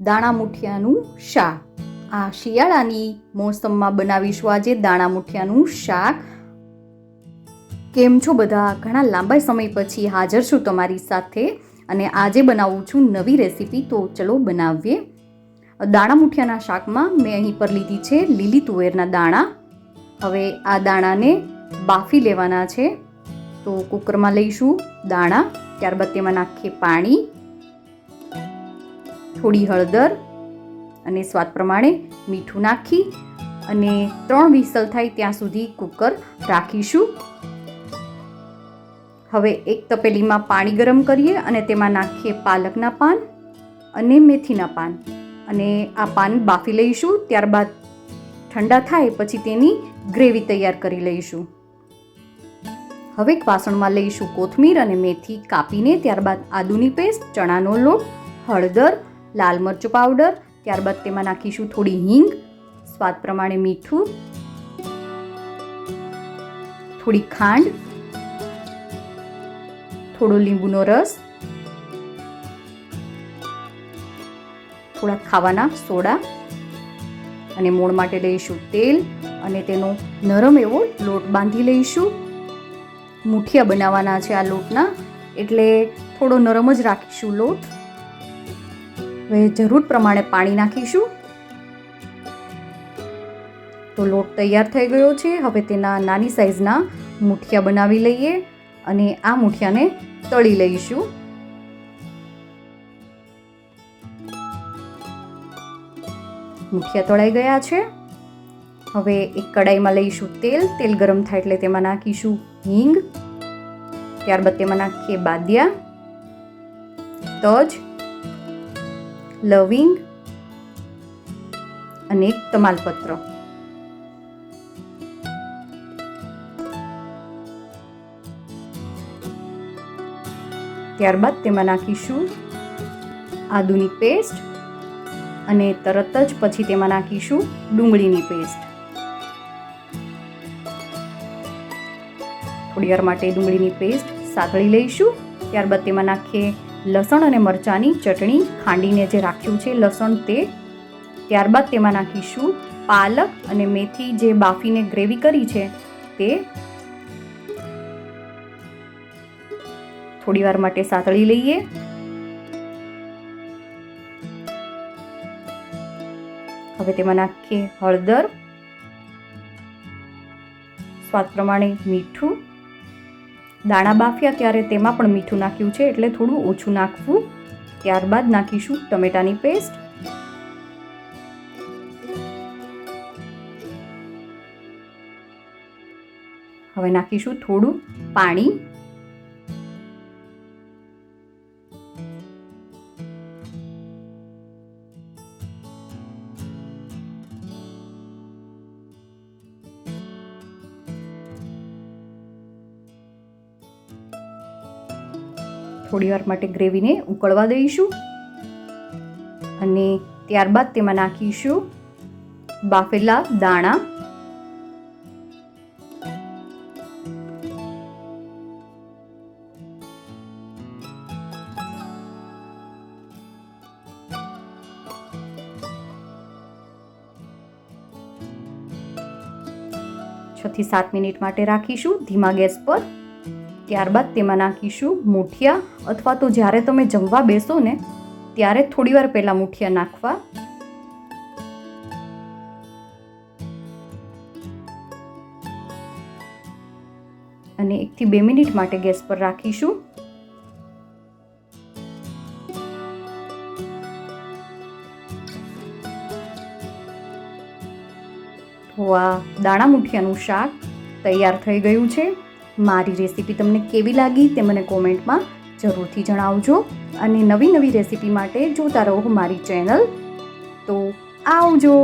દાણા મુઠિયાનું શાક. આ શિયાળાની મોસમમાં બનાવીશું આજે દાણા મુઠિયાનું શાક. કેમ છો બધા? ઘણા લાંબા સમય પછી હાજર છું તમારી સાથે અને આજે બનાવું છું નવી રેસીપી. તો ચલો બનાવીએ. દાણા મુઠિયાના શાકમાં મેં અહીં પર લીધી છે લીલી તુવેરના દાણા. હવે આ દાણાને બાફી લેવાના છે. તો કુકરમાં લઈશું દાણા. ત્યારબાદ તેમાં નાખીએ પાણી. થોડી હળદર અને સ્વાદ પ્રમાણે મીઠું નાખી અને ત્રણ વિસલ થાય ત્યાં સુધી કુકર રાખીશું. હવે એક તપેલીમાં પાણી ગરમ કરીએ અને તેમાં નાખીએ પાલકના પાન અને મેથીના પાન. અને આ પાન બાફી લઈશું, ત્યારબાદ ઠંડા થાય પછી તેની ગ્રેવી તૈયાર કરી લઈશું. હવે એક વાસણમાં લઈશું કોથમીર અને મેથી કાપીને, ત્યારબાદ આદુની પેસ્ટ, ચણાનો લોટ, હળદર લાલ મરચું પાવડર, ત્યારબાદ તેમાં નાખીશું થોડી હિંગ, સ્વાદ પ્રમાણે મીઠું, થોડી ખાંડ, થોડો લીંબુનો રસ, થોડા ખાવાના સોડા અને મોણ માટે લઈશું તેલ અને તેનો નરમ એવો લોટ બાંધી લઈશું. મુઠિયા બનાવવાના છે આ લોટના, એટલે થોડો નરમ જ રાખીશું લોટ. હવે જરૂર પ્રમાણે પાણી નાખીશું. તો લોટ તૈયાર થઈ ગયો છે. હવે તેના નાની સાઈઝના મુઠિયા બનાવી લઈએ અને આ મુઠિયાને તળી લઈશું. મુઠિયા તળાઈ ગયા છે. હવે એક કડાઈમાં લઈશું તેલ. તેલ ગરમ થાય એટલે તેમાં નાખીશું હિંગ. ત્યારબાદ તેમાં નાખીએ બાદિયા. તજ. લવિંગ અને એક તમાલપત્ર. ત્યારબાદ તેમાં નાખીશું આદુની પેસ્ટ અને તરત જ પછી તેમાં નાખીશું ડુંગળીની પેસ્ટ. થોડી વાર માટે ડુંગળીની પેસ્ટ સાતળી લઈશું. ત્યારબાદ તેમાં નાખીએ લસણ અને મરચાંની ચટણી ખાંડીને જે રાખ્યું છે લસણ તે ત્યારબાદ તેમાં નાખીશું પાલક અને મેથી જે બાફીને ગ્રેવી કરી છે તે. થોડી વાર માટે સાતળી લઈએ. હવે તેમાં નાખીએ હળદર. સ્વાદ પ્રમાણે મીઠું. દાણા બાફ્યા ત્યારે તેમાં પણ મીઠું નાખ્યું છે એટલે થોડું ઓછું નાખવું. ત્યારબાદ નાખીશું ટમેટાની પેસ્ટ. હવે નાખીશું થોડું પાણી. થોડી વાર માટે ગ્રેવીને ઉકળવા દઈશું અને ત્યારબાદ તેમાં નાખીશું બાફેલા દાણા. છ થી સાત મિનિટ માટે રાખીશું ધીમા ગેસ પર. ત્યારબાદ તેમાં નાખીશું મૂઠિયા અથવા તો જ્યારે તમે જમવા બેસો ને, ત્યારે થોડીવાર પહેલાં મૂઠિયા નાખવા. અને એકથી બે મિનિટ માટે ગેસ પર રાખીશું. તો આ દાણા મૂઠિયાનું શાક તૈયાર થઈ ગયું છે. મારી રેસીપી તમને કેવી લાગી તે મને કોમેન્ટમાં જરૂરથી જણાવજો. અને નવી નવી રેસીપી માટે જોતા રહો મારી ચેનલ. તો આવજો.